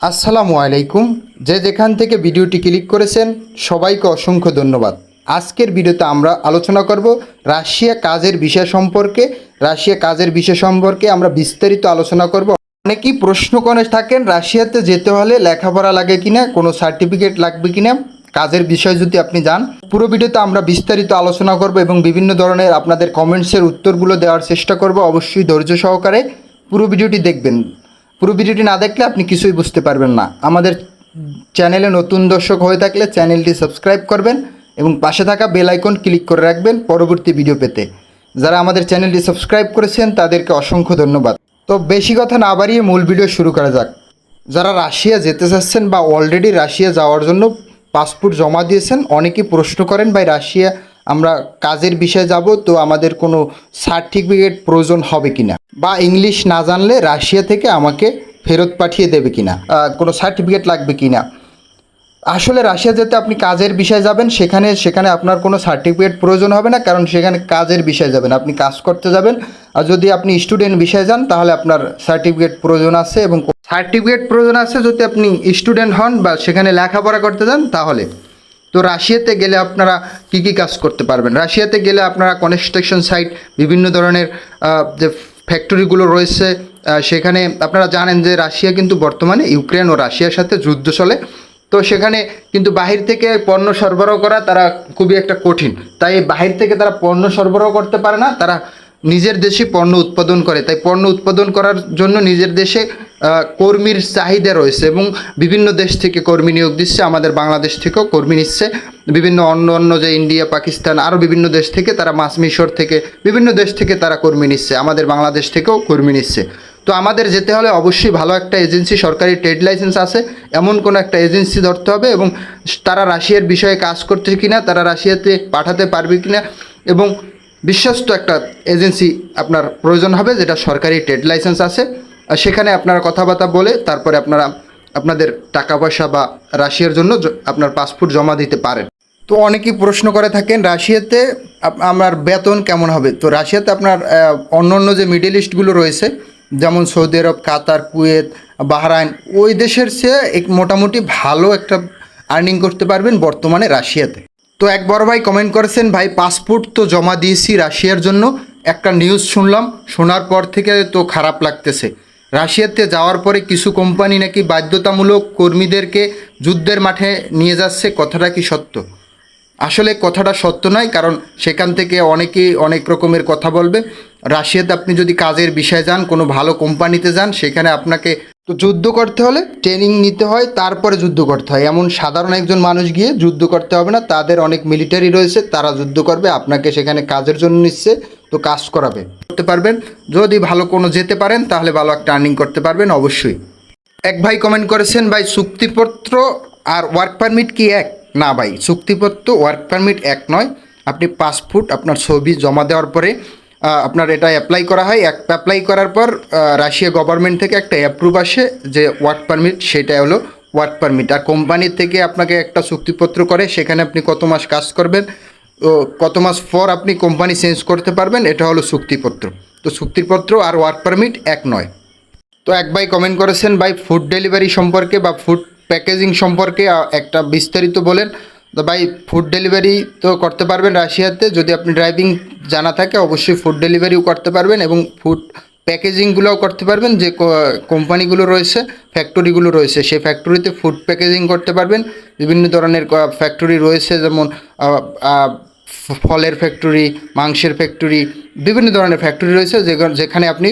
আসসালামু আলাইকুম। যে যেখান থেকে ভিডিওটি ক্লিক করেছেন, সবাইকে অসংখ্য ধন্যবাদ। আজকের ভিডিওতে আমরা আলোচনা করব রাশিয়া কাজের বিষয় সম্পর্কে। রাশিয়া কাজের বিষয় সম্পর্কে আমরা বিস্তারিত আলোচনা করব। অনেকেই প্রশ্ন করে থাকেন, রাশিয়াতে যেতে হলে লেখাপড়া লাগে কিনা, কোনো সার্টিফিকেট লাগবে কিনা? কাজের বিষয় যদি আপনি যান, পুরো ভিডিওতে আমরা বিস্তারিত আলোচনা করব এবং বিভিন্ন ধরনের আপনাদের কমেন্টসের উত্তরগুলো দেওয়ার চেষ্টা করব। অবশ্যই ধৈর্য সহকারে পুরো ভিডিওটি দেখবেন। পুরো ভিডিওটি না দেখলে আপনি কিছুই বুঝতে পারবেন না। আমাদের চ্যানেলে নতুন দর্শক হয়ে থাকলে চ্যানেলটি সাবস্ক্রাইব করবেন এবং পাশে থাকা বেল আইকন ক্লিক করে রাখবেন পরবর্তী ভিডিও পেতে। যারা আমাদের চ্যানেলটি সাবস্ক্রাইব করেছেন, তাদেরকে অসংখ্য ধন্যবাদ। তো বেশি কথা না বাড়িয়ে মূল ভিডিও শুরু করা যাক। যারা রাশিয়া যেতে চাচ্ছেন বা অলরেডি রাশিয়া যাওয়ার জন্য পাসপোর্ট জমা দিয়েছেন, অনেকেই প্রশ্ন করেন, ভাই, রাশিয়া আমরা কাজের বিষয়ে যাব, তো আমাদের কোনো সার্টিফিকেট প্রয়োজন হবে কিনা? বা ইংলিশ না জানলে রাশিয়া থেকে আমাকে ফেরত পাঠিয়ে দেবে কিনা? কোনো সার্টিফিকেট লাগবে কিনা? আসলে রাশিয়া যেতে আপনি কাজের বিষয়ে যাবেন, সেখানে সেখানে আপনার কোনো সার্টিফিকেট প্রয়োজন হবে না, কারণ সেখানে কাজের বিষয়ে যাবেন। আপনি কাজ করতে যাবেন, আর যদি আপনি স্টুডেন্ট বিষয়ে যান, তাহলে আপনার সার্টিফিকেট প্রয়োজন আছে এবং সার্টিফিকেট প্রয়োজন আছে যদি আপনি স্টুডেন্ট হন বা সেখানে লেখাপড়া করতে যান, তাহলে। তো রাশিয়াতে গেলে আপনারা কি কি কাজ করতে পারবেন? রাশিয়াতে গেলে আপনারা কনস্ট্রাকশন সাইট বিভিন্ন ধরনের যে ফ্যাক্টরিগুলো রয়েছে সেখানে আপনারা জানেন যে রাশিয়া কিন্তু বর্তমানে ইউক্রেন ও রাশিয়ার সাথে যুদ্ধ চলে। তো সেখানে কিন্তু বাহির থেকে পণ্য সরবরাহ করা তারা খুবই একটা কঠিন। তাই বাহির থেকে তারা পণ্য সরবরাহ করতে পারে না, তারা নিজের দেশে পণ্য উৎপাদন করে। তাই পণ্য উৎপাদন করার জন্য নিজের দেশে কর্মীর চাহিদা রয়েছে এবং বিভিন্ন দেশ থেকে কর্মী নিয়োগ দিচ্ছে। আমাদের বাংলাদেশ থেকেও কর্মী নিচ্ছে। বিভিন্ন অন্য অন্য যে ইন্ডিয়া, পাকিস্তান আরও বিভিন্ন দেশ থেকে তারা মাছ মিশর থেকে, বিভিন্ন দেশ থেকে তারা কর্মী নিচ্ছে। আমাদের বাংলাদেশ থেকেও কর্মী নিচ্ছে। তো আমাদের যেতে হলে অবশ্যই ভালো একটা এজেন্সি, সরকারি ট্রেড লাইসেন্স আছে। এমন কোনো একটা এজেন্সি ধরতে হবে এবং তারা রাশিয়ার বিষয়ে কাজ করছে কিনা, তারা রাশিয়াতে পাঠাতে পারবে কিনা এবং বিশ্বস্ত একটা এজেন্সি আপনার প্রয়োজন হবে, যেটা সরকারি ট্রেড লাইসেন্স আছে। আর সেখানে আপনারা কথাবার্তা বলে তারপরে আপনারা আপনাদের টাকা পয়সা বা রাশিয়ার জন্য আপনার পাসপোর্ট জমা দিতে পারেন। তো অনেকেই প্রশ্ন করে থাকেন, রাশিয়াতে আপ- আমার বেতন কেমন হবে? তো রাশিয়াতে আপনার অন্য অন্য যে মিডল ইস্টগুলো রয়েছে, যেমন সৌদি আরব, কাতার, কুয়েত, বাহরাইন, ওই দেশের চেয়ে এক মোটামুটি ভালো একটা আর্নিং করতে পারবেন বর্তমানে রাশিয়াতে। তো এক বড় ভাই কমেন্ট করেছেন, ভাই পাসপোর্ট তো জমা দিয়েছি রাশিয়ার জন্য। একটা নিউজ শুনলাম, শোনার পর থেকে তো খারাপ লাগতেছে। রাশিয়াতে যাওয়ার পরে কিছু কোম্পানি নাকি বাধ্যতামূলক কর্মীদেরকে যুদ্ধের মাঠে নিয়ে যাচ্ছে, কথাটা কি সত্য? আসলে কথাটা সত্য নয়, কারণ সেখান থেকে অনেকেই অনেক রকমের কথা বলবে। রাশিয়াতে আপনি যদি কাজের বিষয়ে যান, কোনো ভালো কোম্পানিতে যান, সেখানে আপনাকে তো যুদ্ধ করতে হলে ট্রেনিং নিতে হয়, তারপরে যুদ্ধ করতে হয়। এমন সাধারণ একজন মানুষ গিয়ে যুদ্ধ করতে হবে না, তাদের অনেক মিলিটারি রয়েছে, তারা যুদ্ধ করবে, আপনাকে সেখানে কাজের জন্য নিচ্ছে, তো কাজ করাবে। করতে পারবেন, যদি ভালো কোনো যেতে পারেন, তাহলে ভালো একটা আর্নিং করতে পারবেন, অবশ্যই। এক ভাই কমেন্ট করেছেন, ভাই, চুক্তিপত্র আর ওয়ার্ক পারমিট কি এক? না ভাই, চুক্তিপত্র ওয়ার্ক পারমিট এক নয়। আপনি পাসপোর্ট আপনার ছবি জমা দেওয়ার পরে আপনার এটা অ্যাপ্লাই করা হয়। অ্যাপ্লাই করার পর রাশিয়া গভর্নমেন্ট থেকে একটা অ্যাপ্রুভ আসে যে ওয়ার্ক পারমিট সেটা হলো ওয়ার্ক পারমিট আর কোম্পানির থেকে আপনাকে একটা চুক্তিপত্র করে, সেখানে আপনি কত মাস কাজ করবেন, ও কত মাস পর আপনি কোম্পানি চেঞ্জ করতে পারবেন, এটা হলো চুক্তিপত্র। তো চুক্তিপত্র আর ওয়ার্ক পারমিট এক নয়। তো এক ভাই কমেন্ট করেছেন, ভাই ফুড ডেলিভারি সম্পর্কে বা ফুড প্যাকেজিং সম্পর্কে একটা বিস্তারিত বলেন। তো ভাই ফুড ডেলিভারি তো করতে পারবেন রাশিয়াতে। যদি আপনি ড্রাইভিং জানা থাকে, অবশ্যই ফুড ডেলিভারিও করতে পারবেন এবং ফুড প্যাকেজিংগুলোও করতে পারবেন। যে কোম্পানিগুলো রয়েছে ফ্যাক্টরিগুলো রয়েছে সেই ফ্যাক্টরিতে ফুড প্যাকেজিং করতে পারবেন। বিভিন্ন ধরনের ফ্যাক্টরি রয়েছে, যেমন ফলের ফ্যাক্টরি মাংসের ফ্যাক্টরি বিভিন্ন ধরনের ফ্যাক্টরি রয়েছে যেখানে আপনি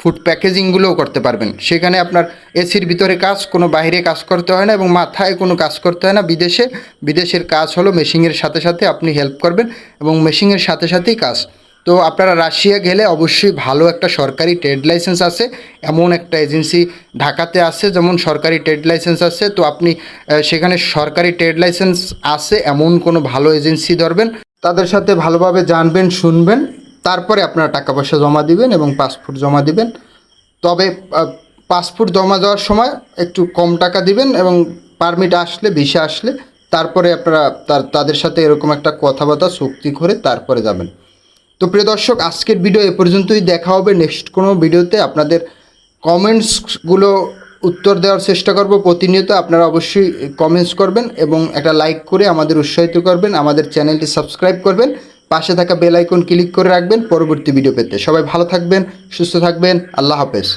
ফুড প্যাকেজিংগুলোও করতে পারবেন। সেখানে আপনার এসির ভিতরে কাজ, কোনো বাইরে কাজ করতে হয় না এবং মাথায় কোনো কাজ করতে হয় না। বিদেশে, বিদেশের কাজ হলো মেশিনের সাথে সাথে আপনি হেল্প করবেন এবং মেশিনের সাথে সাথেই কাজ। তো আপনারা রাশিয়া গেলে অবশ্যই ভালো একটা সরকারি ট্রেড লাইসেন্স আছে। এমন একটা এজেন্সি ঢাকাতে আছে, যেমন সরকারি ট্রেড লাইসেন্স আছে। তো আপনি সেখানে সরকারি ট্রেড লাইসেন্স আছে, এমন কোনো ভালো এজেন্সি ধরবেন। তাদের সাথে ভালোভাবে জানবেন, শুনবেন। তারপরে আপনারা টাকা পয়সা জমা দিবেন এবং পাসপোর্ট জমা দিবেন। তবে পাসপোর্ট জমা দেওয়ার সময় একটু কম টাকা দিবেন এবং পারমিট আসলে, ভিসা আসলে, তারপরে আপনারা তার, তাদের সাথে এরকম একটা কথাবার্তা, চুক্তি করে তারপরে যাবেন। তো প্রিয় দর্শক, আজকের ভিডিও এ পর্যন্তই। দেখা হবে নেক্সট কোনো ভিডিওতে। আপনাদের কমেন্টসগুলো উত্তর দেওয়ার চেষ্টা করব। প্রতিনিয়ত আপনারা অবশ্যই কমেন্টস করবেন এবং একটা লাইক করে আমাদের উৎসাহিত করবেন। আমাদের চ্যানেলটি সাবস্ক্রাইব করবেন। পাশে থাকা বেল আইকন ক্লিক করে রাখবেন, পরবর্তী ভিডিও পেতে। সবাই ভালো থাকবেন, সুস্থ থাকবেন, আল্লাহ হাফেজ।